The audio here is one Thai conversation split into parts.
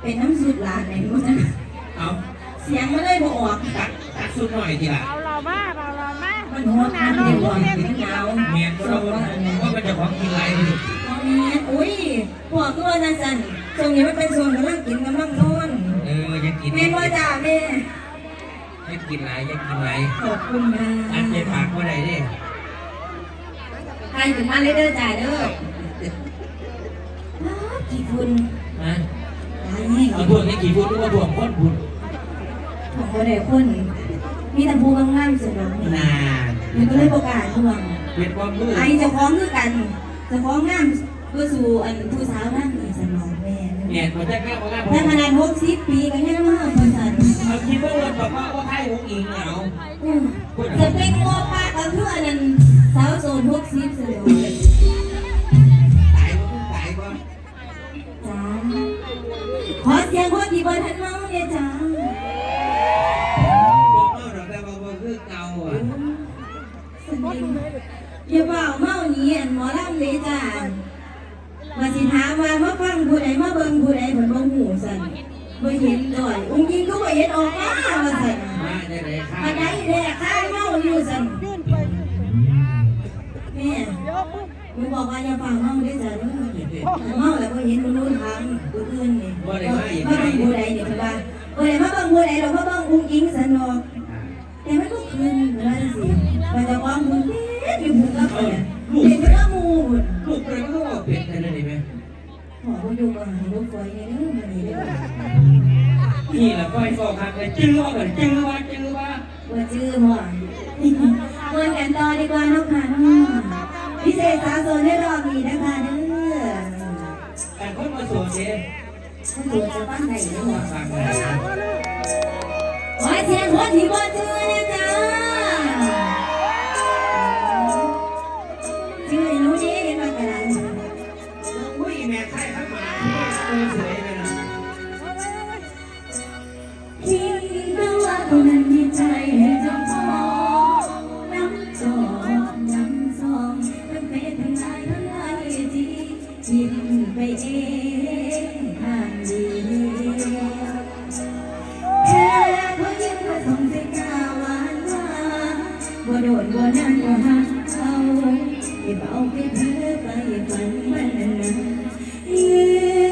เป็นน้ำสุดหลานไหนรู้จักเอาเสียงมันเลยบ่ออกตัดตัดสุดหน่อยทีละเราเรามากเราเรามากมันหัวทางเดียวกันมันยาวเมียนก็เราว่ามันจะของกินไรนี่บ่แม่นอุ้ยพวกคือว่าจังซั่นช่วงนี้มันเป็นช่วงกำลังกินกำลังนอนเออยังกินแม่นว่าจ้าแม่ยังกินไรยังกินไรขอบคุณค่ะอันเจ็บปากว่าไรดิทานถึงมาเลยเด้อจ้าเด้ออ้าวกี่คุณนะตายแห้งเอาพวกนี้กี่พูดว่าพวกคนพูดผมบ่ได้คนมีแต่ผู้งามๆสนองนี่นานมันก็เลยประกล้าศทวงเป็นความมืดไอ้เจะคล้าของคือกันเจะคล้าของงามก็สู่อันผู้สาวนั่งนี่สนองแม่เมียนมันจะแก้ว่าแก้ถ้าขนาดหกสิบปีก็ยังมากคนสันเอาคิดว่าวันบอกว่าว่าใครหงอิงเอาอืมจะเป็นโมปากก็คืออันนั้นสาวโซนหกสิบสนองตายก็ตายก็จ้า ขอเสียงคนที่บนทันเมาเนี่ยจ้าบอกเมาหราแต่ว่าว่าคือเก่าอะสนิมอย่าเบาเมาหนีอันหมอลำเลยจ้ามาสิถามว่ามาฟังผู้ใดมาเบิ่งผู้ใดผลบ่หูสันบ่เห็นด้วยอุ้งยิงก็บ่เห็นออกมาว่าสัน ปุ๊บหนูบอกว่าอย่าฟังเมาได้จ้ะเด้อเมาแล้วบ่เห็นมนุษย์ทางผู้อื่นนี่มาเบิ่งผู้ใดนี่เพิ่นว่าผู้ใดมาเบิ่งผู้ใดเรามาเบิ่งอุ้งอิงสันเนาะแต่มันก็คืนเวลาสิว่าจะวางมือเด็ดอยู่มือกับเพิ่นเด็กมันก็มูหมดลูกเลยมันก็บอกเป็ดกันเลยไหมขอบ่อยู่กับให้ลูกฝอยนี่เด้อมื้อนี้เด้อนี่แหละก้อยฟอกครับเลยจื้อว่าเหมือนจื้อว่าจื้อว่าว่าชื่อบ่เมื่อกันต่อดีกว่าเนาะค่ะ เศษสาวโซนได้รอบนี้นะคะเด้อแต่คนมาสวดเด้เขาตัวจะฟังได้หรือบ่ฟังเลยขอเสียงคนที่บ่ชื่อนะจ๊ะชื่อหนูนี่เห็นว่ากระดานอุ้ยแม่ไทยทั้งหมาตัวสวยเลยนะที่รู้ว่าคนนั้น บ่โดดบ่นั่งบ่หักเขาอย่าเบาไปเพ้อไปฝันมันนั้นนะ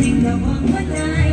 Ikaw ang manay